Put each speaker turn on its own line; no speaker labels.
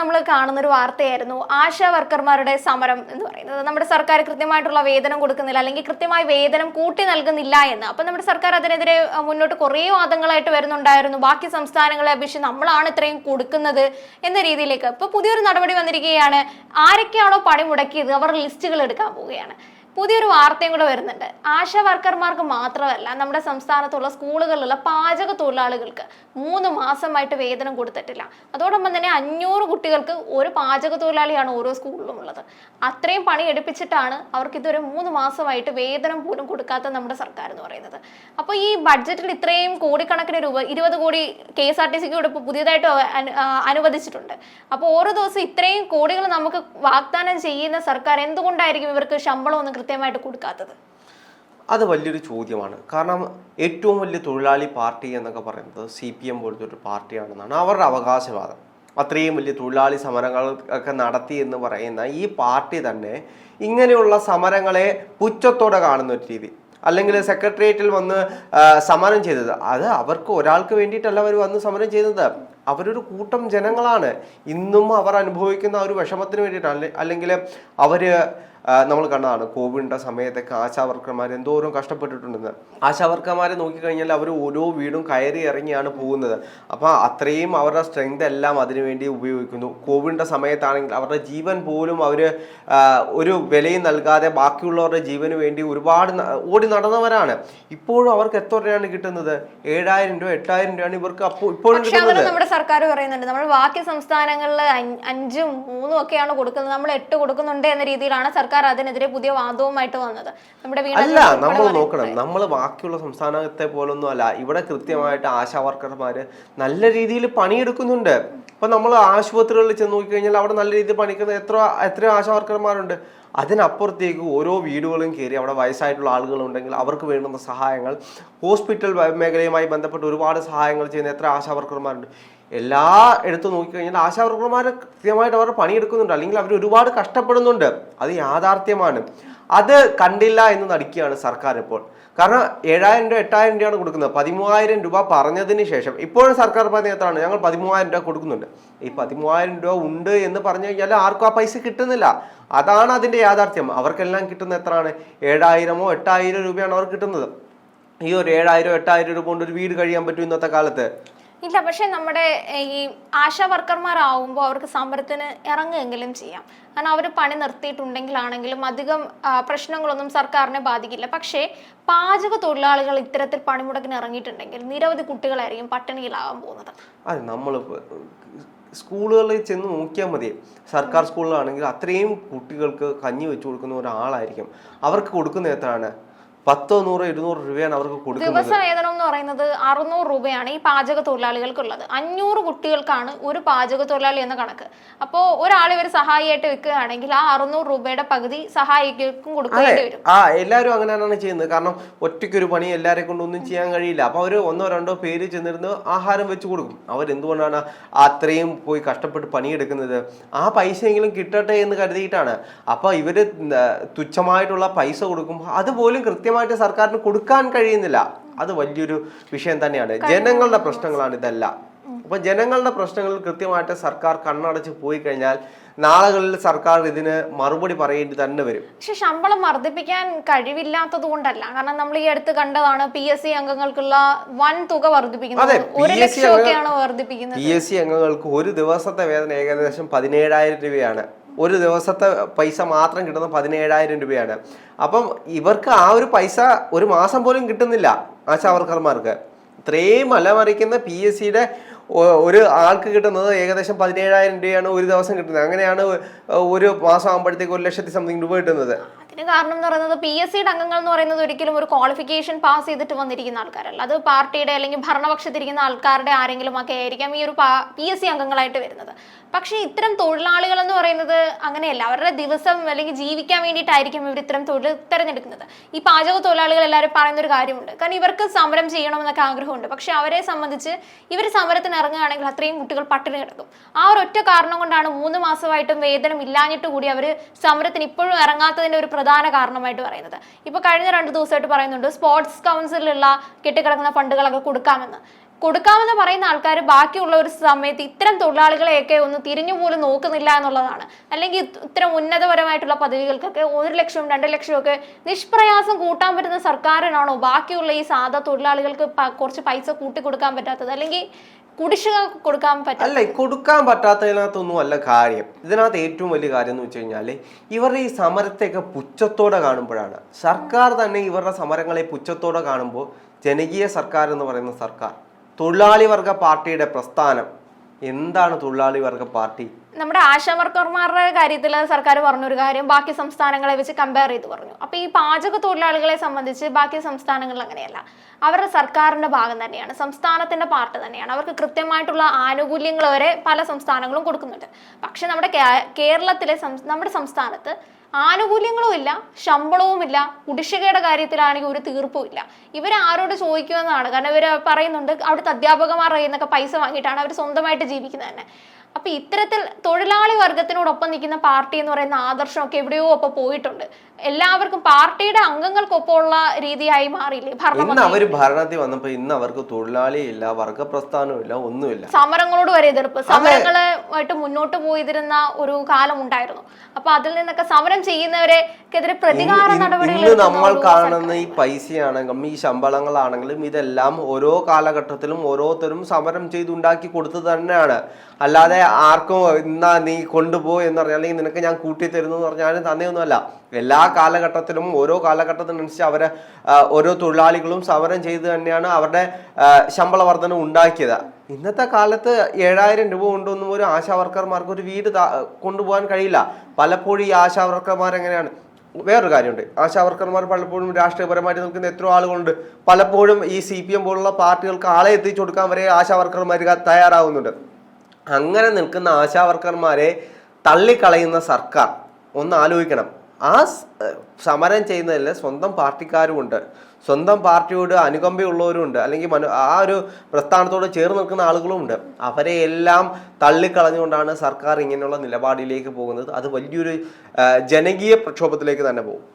നമ്മൾ കാണുന്ന ഒരു വാർത്തയായിരുന്നു ആശാ വർക്കർമാരുടെ സമരം എന്ന് പറയുന്നത്. നമ്മുടെ സർക്കാർ കൃത്യമായിട്ടുള്ള വേതനം കൊടുക്കുന്നില്ല അല്ലെങ്കിൽ കൃത്യമായി വേതനം കൂട്ടി നൽകുന്നില്ല എന്ന്. അപ്പൊ നമ്മുടെ സർക്കാർ അതിനെതിരെ മുന്നോട്ട് കുറേ വാദങ്ങളായിട്ട് വരുന്നുണ്ടായിരുന്നു. ബാക്കി സംസ്ഥാനങ്ങളെ അപേക്ഷിച്ച് നമ്മളാണ് ഇത്രയും കൊടുക്കുന്നത് എന്ന രീതിയിലേക്ക്. ഇപ്പൊ പുതിയൊരു നടപടി വന്നിരിക്കുകയാണ്. ആരൊക്കെയാണോ പണി മുടക്കിയത് അവർ ലിസ്റ്റുകൾ എടുക്കാൻ പോവുകയാണ്. പുതിയൊരു വാർത്തയും കൂടെ വരുന്നുണ്ട്. ആശ വർക്കർമാർക്ക് മാത്രമല്ല നമ്മുടെ സംസ്ഥാനത്തുള്ള സ്കൂളുകളിലുള്ള പാചക തൊഴിലാളികൾക്ക് മൂന്ന് മാസമായിട്ട് വേതനം കൊടുത്തിട്ടില്ല. അതോടൊപ്പം തന്നെ അഞ്ഞൂറ് കുട്ടികൾക്ക് ഒരു പാചക തൊഴിലാളിയാണ് ഓരോ സ്കൂളിലും ഉള്ളത്. അത്രയും പണി എടുപ്പിച്ചിട്ടാണ് അവർക്ക് ഇതുവരെ മൂന്ന് മാസമായിട്ട് വേതനം പോലും കൊടുക്കാത്ത നമ്മുടെ സർക്കാർ എന്ന് പറയുന്നത്. അപ്പോൾ ഈ ബഡ്ജറ്റിൽ ഇത്രയും കോടിക്കണക്കിന് രൂപ ഇരുപത് കോടി കെ എസ് ആർ ടി സിക്ക് ഇപ്പോൾ പുതിയതായിട്ട് അനുവദിച്ചിട്ടുണ്ട്. അപ്പോൾ ഓരോ ദിവസം ഇത്രയും കോടികൾ നമുക്ക് വാഗ്ദാനം ചെയ്യുന്ന സർക്കാർ എന്തുകൊണ്ടായിരിക്കും ഇവർക്ക് ശമ്പളം ഒന്നും കൃത്യമായിട്ട് കൊടുക്കാത്തത്?
അത് വലിയൊരു ചോദ്യമാണ്. കാരണം ഏറ്റവും വലിയ തൊഴിലാളി പാർട്ടി എന്നൊക്കെ പറയുന്നത് സി പി എം പോലത്തെ ഒരു പാർട്ടിയാണെന്നാണ് അവരുടെ അവകാശവാദം. അത്രയും വലിയ തൊഴിലാളി സമരങ്ങൾ ഒക്കെ നടത്തി എന്ന് പറയുന്ന ഈ പാർട്ടി തന്നെ ഇങ്ങനെയുള്ള സമരങ്ങളെ പുച്ഛത്തോടെ കാണുന്ന ഒരു രീതി. അല്ലെങ്കിൽ സെക്രട്ടേറിയറ്റിൽ വന്ന് സമരം ചെയ്തത്. അത് അവർക്ക് ഒരാൾക്ക് വേണ്ടിയിട്ടല്ല അവർ വന്ന് സമരം ചെയ്തത്. അവരൊരു കൂട്ടം ജനങ്ങളാണ്. ഇന്നും അവർ അനുഭവിക്കുന്ന ഒരു വിഷമത്തിന് വേണ്ടിയിട്ടാണ്. അല്ലെങ്കിൽ അവർ നമ്മൾ കണ്ടതാണ് കോവിഡിന്റെ സമയത്തൊക്കെ ആശാവർക്കർമാർ എന്തോരം കഷ്ടപ്പെട്ടിട്ടുണ്ടെന്ന്. ആശാവർക്കർമാരെ നോക്കിക്കഴിഞ്ഞാൽ അവർ ഓരോ വീടും കയറി ഇറങ്ങിയാണ് പോകുന്നത്. അപ്പോൾ അത്രയും അവരുടെ സ്ട്രെങ്ത് എല്ലാം അതിനുവേണ്ടി ഉപയോഗിക്കുന്നു. കോവിഡിന്റെ സമയത്താണെങ്കിൽ അവരുടെ ജീവൻ പോലും അവർ ഒരു വിലയും നൽകാതെ ബാക്കിയുള്ളവരുടെ ജീവന് വേണ്ടി ഒരുപാട് ഓടി നടന്നവരാണ്. ഇപ്പോഴും അവർക്ക് എത്ര രൂപയാണ് കിട്ടുന്നത്? ഏഴായിരം രൂപ എട്ടായിരം രൂപയാണ് ഇവർക്ക് അപ്പോൾ ഇപ്പോഴും കിട്ടുന്നത്.
സർക്കാർ പറയുന്നുണ്ട് നമ്മൾ ബാക്കി സംസ്ഥാനങ്ങളിൽ അഞ്ചും മൂന്നും ഒക്കെയാണ് കൊടുക്കുന്നത്. നമ്മൾ എട്ട് കൊടുക്കുന്നുണ്ട് എന്ന രീതിയിലാണ് സർക്കാർ അതിനെതിരെ പുതിയ വാദവുമായിട്ട് വന്നത്. നമ്മുടെ
അല്ല നമ്മൾ നോക്കണം. നമ്മൾ ബാക്കിയുള്ള സംസ്ഥാനത്തെ പോലൊന്നും അല്ല ഇവിടെ കൃത്യമായിട്ട് ആശാ വർക്കർമാർ നല്ല രീതിയിൽ പണിയെടുക്കുന്നുണ്ട്. ഇപ്പൊ നമ്മൾ ആശുപത്രികളിൽ ചെന്ന് നോക്കിക്കഴിഞ്ഞാൽ അവിടെ നല്ല രീതിയിൽ പണിക്കുന്ന എത്ര എത്ര ആശാ വർക്കർമാരുണ്ട്. അതിനപ്പുറത്തേക്ക് ഓരോ വീടുകളും കയറി അവിടെ വയസ്സായിട്ടുള്ള ആളുകളുണ്ടെങ്കിൽ അവർക്ക് വേണ്ടുന്ന സഹായങ്ങൾ ഹോസ്പിറ്റൽ മേഖലയുമായി ബന്ധപ്പെട്ട് ഒരുപാട് സഹായങ്ങൾ ചെയ്യുന്ന എത്ര ആശാവർക്കർമാരുണ്ട്. എല്ലാ എടുത്തു നോക്കിക്കഴിഞ്ഞാൽ ആശാവർക്കർമാർ കൃത്യമായിട്ട് അവർ പണിയെടുക്കുന്നുണ്ട് അല്ലെങ്കിൽ അവർ ഒരുപാട് കഷ്ടപ്പെടുന്നുണ്ട്. അത് യാഥാർത്ഥ്യമാണ്. അത് കണ്ടില്ല എന്ന് നടിക്കുകയാണ് സർക്കാർ ഇപ്പോൾ. കാരണം ഏഴായിരം രൂപ എട്ടായിരം രൂപയാണ് കൊടുക്കുന്നത്. പതിമൂവായിരം രൂപ പറഞ്ഞതിന് ശേഷം ഇപ്പോഴും സർക്കാർ പറഞ്ഞ എത്രയാണ്? ഞങ്ങൾ പതിമൂവായിരം രൂപ കൊടുക്കുന്നുണ്ട്. ഈ പതിമൂവായിരം രൂപ ഉണ്ട് എന്ന് പറഞ്ഞു കഴിഞ്ഞാൽ ആർക്കും ആ പൈസ കിട്ടുന്നില്ല. അതാണ് അതിന്റെ യാഥാർത്ഥ്യം. അവർക്കെല്ലാം കിട്ടുന്ന എത്രയാണ്? ഏഴായിരമോ എട്ടായിരം രൂപയാണ് അവർക്ക് കിട്ടുന്നത്. ഈ ഒരു ഏഴായിരം എട്ടായിരം രൂപ കൊണ്ട് ഒരു വീട് കഴിയാൻ പറ്റും ഇന്നത്തെ കാലത്ത്.
ഇല്ല പക്ഷെ നമ്മുടെ ഈ ആശാ വർക്കർമാരാകുമ്പോൾ അവർക്ക് സമരത്തിന് ഇറങ്ങുമെങ്കിലും ചെയ്യാം. കാരണം അവർ പണി നിർത്തിയിട്ടുണ്ടെങ്കിലാണെങ്കിലും അധികം പ്രശ്നങ്ങളൊന്നും സർക്കാരിനെ ബാധിക്കില്ല. പക്ഷേ പാചക തൊഴിലാളികൾ ഇത്തരത്തിൽ പണിമുടക്കിന് ഇറങ്ങിയിട്ടുണ്ടെങ്കിൽ നിരവധി കുട്ടികളായിരിക്കും പട്ടിണിയിലാകാൻ പോകുന്നത്.
അതെ നമ്മൾ സ്കൂളുകളിൽ ചെന്ന് നോക്കിയാൽ മതി. സർക്കാർ സ്കൂളിലാണെങ്കിൽ അത്രയും കുട്ടികൾക്ക് കഞ്ഞി വെച്ച് കൊടുക്കുന്ന ഒരാളായിരിക്കും. അവർക്ക് കൊടുക്കുന്ന എത്രയാണ്? പത്തോ നൂറോ ഇരുന്നൂറ് രൂപയാണ് അവർക്ക് കൊടുക്കുന്നത്.
ദിവസ വേതനം എന്ന് പറയുന്നത് അറുന്നൂറ് രൂപയാണ് ഈ പാചക തൊഴിലാളികൾക്കുള്ളത് അഞ്ഞൂറ് കുട്ടികൾക്കാണ് ഒരു പാചക തൊഴിലാളി എന്ന കണക്ക്. അപ്പോ ഒരാൾ ഇവർ സഹായിയായിട്ട് വെക്കുകയാണെങ്കിൽ ആ അറുന്നൂറ് രൂപയുടെ പകുതി സഹായികൾക്കും കൊടുക്കേണ്ടി വരും.
ആ എല്ലാരും അങ്ങനെ തന്നെയാണ് ചെയ്യുന്നത്. കാരണം ഒറ്റയ്ക്ക് ഒരു പണി എല്ലാവരെ കൊണ്ടൊന്നും ചെയ്യാൻ കഴിയില്ല. അപ്പൊ അവർ ഒന്നോ രണ്ടോ പേര് ചെന്നിരുന്ന് ആഹാരം വെച്ച് കൊടുക്കും. അവർ എന്തുകൊണ്ടാണ് അത്രയും പോയി കഷ്ടപ്പെട്ട് പണിയെടുക്കുന്നത്? ആ പൈസയെങ്കിലും കിട്ടട്ടെ എന്ന് കരുതിയിട്ടാണ്. അപ്പൊ ഇവർ തുച്ഛമായിട്ടുള്ള പൈസ കൊടുക്കുമ്പോൾ അതുപോലും കൃത്യമായിട്ട് സർക്കാരിന് കൊടുക്കാൻ കഴിയുന്നില്ല. അത് വലിയൊരു വിഷയം തന്നെയാണ്. ജനങ്ങളുടെ പ്രശ്നങ്ങളാണ് ഇതല്ല. അപ്പൊ ജനങ്ങളുടെ പ്രശ്നങ്ങൾ കൃത്യമായിട്ട് സർക്കാർ കണ്ണടച്ച് പോയി കഴിഞ്ഞാൽ നാളുകളിൽ സർക്കാർ ഇതിന് മറുപടി പറയേണ്ടി തന്നെ വരും.
പക്ഷെ ശമ്പളം വർദ്ധിപ്പിക്കാൻ കഴിവില്ലാത്തത് കൊണ്ടല്ല കാരണം നമ്മൾ ഈ അടുത്ത് കണ്ടതാണ് പി എസ് സി അംഗങ്ങൾക്കുള്ള വൻ തുക വർദ്ധിപ്പിക്കുന്നത്. ഒരു ലക്ഷമൊക്കെയാണ് വർദ്ധിപ്പിക്കുന്നത്.
പി എസ് സി അംഗങ്ങൾക്ക് ഒരു ദിവസത്തെ വേതനം ഏകദേശം പതിനേഴായിരം രൂപയാണ്. ഒരു ദിവസത്തെ പൈസ മാത്രം കിട്ടുന്നത് പതിനേഴായിരം രൂപയാണ്. അപ്പം ഇവർക്ക് ആ ഒരു പൈസ ഒരു മാസം പോലും കിട്ടുന്നില്ല ആശാവർക്കർമാർക്ക് ഇത്രയും മലമറിക്കുന്ന പി എസ് സിയുടെ ഒരു ആൾക്ക് കിട്ടുന്നത് ഏകദേശം പതിനേഴായിരം രൂപയാണ് ഒരു ദിവസം കിട്ടുന്നത്. അങ്ങനെയാണ് ഒരു മാസം ആകുമ്പോഴത്തേക്ക് ഒരു ലക്ഷത്തി സംതിങ് രൂപ കിട്ടുന്നത്.
അതിന് കാരണം എന്ന് പറയുന്നത് പി എസ് സിയുടെ അംഗങ്ങൾ എന്ന് പറയുന്നത് ഒരിക്കലും ഒരു ക്വാളിഫിക്കേഷൻ പാസ് ചെയ്തിട്ട് വന്നിരിക്കുന്ന ആൾക്കാരല്ല. അത് പാർട്ടിയുടെ അല്ലെങ്കിൽ ഭരണപക്ഷത്തിരിക്കുന്ന ആൾക്കാരുടെ ആരെങ്കിലും ഒക്കെ ആയിരിക്കാം ഈ ഒരു പി എസ് സി അംഗങ്ങളായിട്ട് വരുന്നത്. പക്ഷേ ഇത്തരം തൊഴിലാളികൾ എന്ന് പറയുന്നത് അങ്ങനെയല്ല. അവരുടെ ദിവസം അല്ലെങ്കിൽ ജീവിക്കാൻ വേണ്ടിയിട്ടായിരിക്കും ഇവർ ഇത്തരം തൊഴിൽ തിരഞ്ഞെടുക്കുന്നത്. ഈ പാചക തൊഴിലാളികൾ എല്ലാവരും പറയുന്ന ഒരു കാര്യമുണ്ട്. കാരണം ഇവർക്ക് സമരം ചെയ്യണമെന്നൊക്കെ ആഗ്രഹമുണ്ട്. പക്ഷെ അവരെ സംബന്ധിച്ച് ഇവർ സമരത്തിന് ഇറങ്ങുകയാണെങ്കിൽ അത്രയും കുട്ടികൾ പട്ടിണി കിടക്കും. ആ ഒരൊറ്റ കാരണം കൊണ്ടാണ് മൂന്ന് മാസമായിട്ടും വേതനം ഇല്ലാഞ്ഞിട്ട് കൂടി അവർ സമരത്തിന് ഇപ്പോഴും ഇറങ്ങാത്തതിന്റെ ഒരു പ്രധാന കാരണമായിട്ട് പറയുന്നത്. ഇപ്പൊ കഴിഞ്ഞ രണ്ട് ദിവസമായിട്ട് പറയുന്നുണ്ട് സ്പോർട്സ് കൗൺസിലുള്ള കെട്ടിക്കിടക്കുന്ന ഫണ്ടുകളൊക്കെ കൊടുക്കാമെന്ന്. കൊടുക്കാമെന്ന് പറയുന്ന ആൾക്കാർ ബാക്കിയുള്ള ഒരു സമയത്ത് ഇത്തരം തൊഴിലാളികളെയൊക്കെ ഒന്ന് തിരിഞ്ഞു പോലും നോക്കുന്നില്ല എന്നുള്ളതാണ്. അല്ലെങ്കിൽ ഇത് ഇത്തരം ഉന്നതപരമായിട്ടുള്ള പദവികൾക്കൊക്കെ ഒരു ലക്ഷവും രണ്ട് ലക്ഷവും ഒക്കെ നിഷ്പ്രയാസം കൂട്ടാൻ പറ്റുന്ന സർക്കാരിനാണോ ബാക്കിയുള്ള ഈ സാധാ തൊഴിലാളികൾക്ക് കുറച്ച് പൈസ കൂട്ടി കൊടുക്കാൻ പറ്റാത്തത്? അല്ലെങ്കിൽ കുടിശ്ശിക കൊടുക്കാൻ പറ്റില്ല
അല്ല കൊടുക്കാൻ പറ്റാത്തതിനകത്തൊന്നും അല്ല കാര്യം. ഇതിനകത്ത് ഏറ്റവും വലിയ കാര്യം എന്ന് വെച്ച് കഴിഞ്ഞാൽ ഇവരുടെ ഈ സമരത്തെയൊക്കെ പുച്ഛത്തോടെ കാണുമ്പോഴാണ്. സർക്കാർ തന്നെ ഇവരുടെ സമരങ്ങളെ പുച്ഛത്തോടെ കാണുമ്പോൾ ജനകീയ സർക്കാർ എന്ന് പറയുന്ന സർക്കാർ തൊഴിലാളി വർഗ പാർട്ടിയുടെ പ്രസ്ഥാനം എന്താണ് തൊഴിലാളി വർഗ പാർട്ടി?
നമ്മുടെ ആശാ വർക്കർമാരുടെ കാര്യത്തിൽ സർക്കാർ പറഞ്ഞൊരു കാര്യം ബാക്കി സംസ്ഥാനങ്ങളെ വെച്ച് കമ്പയർ ചെയ്ത് പറഞ്ഞു. അപ്പൊ ഈ പാചക തൊഴിലാളികളെ സംബന്ധിച്ച് ബാക്കി സംസ്ഥാനങ്ങളിൽ അങ്ങനെയല്ല. അവരുടെ സർക്കാരിന്റെ ഭാഗം തന്നെയാണ് സംസ്ഥാനത്തിന്റെ പാർട്ട് തന്നെയാണ്. അവർക്ക് കൃത്യമായിട്ടുള്ള ആനുകൂല്യങ്ങൾ വരെ പല സംസ്ഥാനങ്ങളും കൊടുക്കുന്നുണ്ട്. പക്ഷെ നമ്മുടെ കേരളത്തിലെ നമ്മുടെ സംസ്ഥാനത്ത് ആനുകൂല്യങ്ങളും ഇല്ല ശമ്പളവും ഇല്ല കുടിശ്ശികയുടെ കാര്യത്തിലാണെങ്കിൽ ഒരു തീർപ്പും ഇല്ല. ഇവർ ആരോട് ചോദിക്കുമെന്നാണ്. കാരണം ഇവർ പറയുന്നുണ്ട് അവിടുത്തെ അധ്യാപകമാർ കയ്യിൽ പൈസ വാങ്ങിയിട്ടാണ് അവർ സ്വന്തമായിട്ട് ജീവിക്കുന്നത് തന്നെ. അപ്പൊ ഇത്തരത്തിൽ തൊഴിലാളി വർഗത്തിനോടൊപ്പം നിൽക്കുന്ന പാർട്ടി എന്ന് പറയുന്ന ആദർശമൊക്കെ എവിടെയോ ഒപ്പം പോയിട്ടുണ്ട്. എല്ലാവർക്കും പാർട്ടിയുടെ അംഗങ്ങൾക്കൊപ്പമുള്ള രീതിയായി മാറിയില്ലേ? ഭരണം
അവർ ഭരണത്തിൽ വന്നപ്പോ ഇന്ന് അവർക്ക് തൊഴിലാളിയില്ല വർഗ പ്രസ്ഥാനമില്ല ഒന്നുമില്ല.
സമരങ്ങളോട് വരെ എതിർപ്പ്. സമരങ്ങളുമായിട്ട് മുന്നോട്ട് പോയിരുന്ന ഒരു കാലം ഉണ്ടായിരുന്നു. അപ്പൊ അതിൽ നിന്നൊക്കെ സമരം ചെയ്യുന്നവരെക്കെതിരെ പ്രതികാര നടപടികൾ
നമ്മൾ കാണുന്ന ഈ പൈസയാണെങ്കിലും ഈ ശമ്പളങ്ങളാണെങ്കിലും ഇതെല്ലാം ഓരോ കാലഘട്ടത്തിലും ഓരോരുത്തരും സമരം ചെയ്തുണ്ടാക്കി കൊടുത്തത് തന്നെയാണ്. അല്ലാതെ ആർക്കും ഇന്നാ നീ കൊണ്ടുപോ എന്ന് പറഞ്ഞാൽ അല്ലെങ്കിൽ നിനക്ക് ഞാൻ കൂട്ടി തരുന്നു എന്ന് പറഞ്ഞാലും തന്നെയൊന്നുമല്ല. എല്ലാ കാലഘട്ടത്തിലും ഓരോ കാലഘട്ടത്തിനനുസരിച്ച് അവരെ ഓരോ തൊഴിലാളികളും സമരം ചെയ്ത് തന്നെയാണ് അവരുടെ ശമ്പള വർധന ഉണ്ടാക്കിയത്. ഇന്നത്തെ കാലത്ത് ഏഴായിരം രൂപ കൊണ്ടൊന്നും ഒരു ആശാ വർക്കർമാർക്ക് ഒരു വീട് കൊണ്ടുപോകാൻ കഴിയില്ല. പലപ്പോഴും ഈ ആശാ വർക്കർമാർ എങ്ങനെയാണ് വേറൊരു കാര്യമുണ്ട്. ആശാ വർക്കർമാർ പലപ്പോഴും രാഷ്ട്രീയപരമായിട്ട് നിൽക്കുന്ന എത്രയോ ആളുകളുണ്ട്. പലപ്പോഴും ഈ സി പി എം പോലുള്ള പാർട്ടികൾക്ക് ആളെ എത്തിച്ചു കൊടുക്കാൻ വരെ ആശാ വർക്കർമാർ തയ്യാറാവുന്നുണ്ട്. അങ്ങനെ നിൽക്കുന്ന ആശാ വർക്കർമാരെ തള്ളിക്കളയുന്ന സർക്കാർ ഒന്ന് ആലോചിക്കണം. ആ സമരം ചെയ്യുന്നതിൽ സ്വന്തം പാർട്ടിക്കാരുമുണ്ട്. സ്വന്തം പാർട്ടിയോട് അനുകമ്പയുള്ളവരുമുണ്ട്. അല്ലെങ്കിൽ മനു ആ ഒരു പ്രസ്ഥാനത്തോട് ചേർന്ന് നിൽക്കുന്ന ആളുകളും ഉണ്ട് അവരെ എല്ലാം തള്ളിക്കളഞ്ഞുകൊണ്ടാണ് സർക്കാർ ഇങ്ങനെയുള്ള നിലപാടിലേക്ക് പോകുന്നത്. അത് വലിയൊരു ജനകീയ പ്രക്ഷോഭത്തിലേക്ക് തന്നെ പോകും.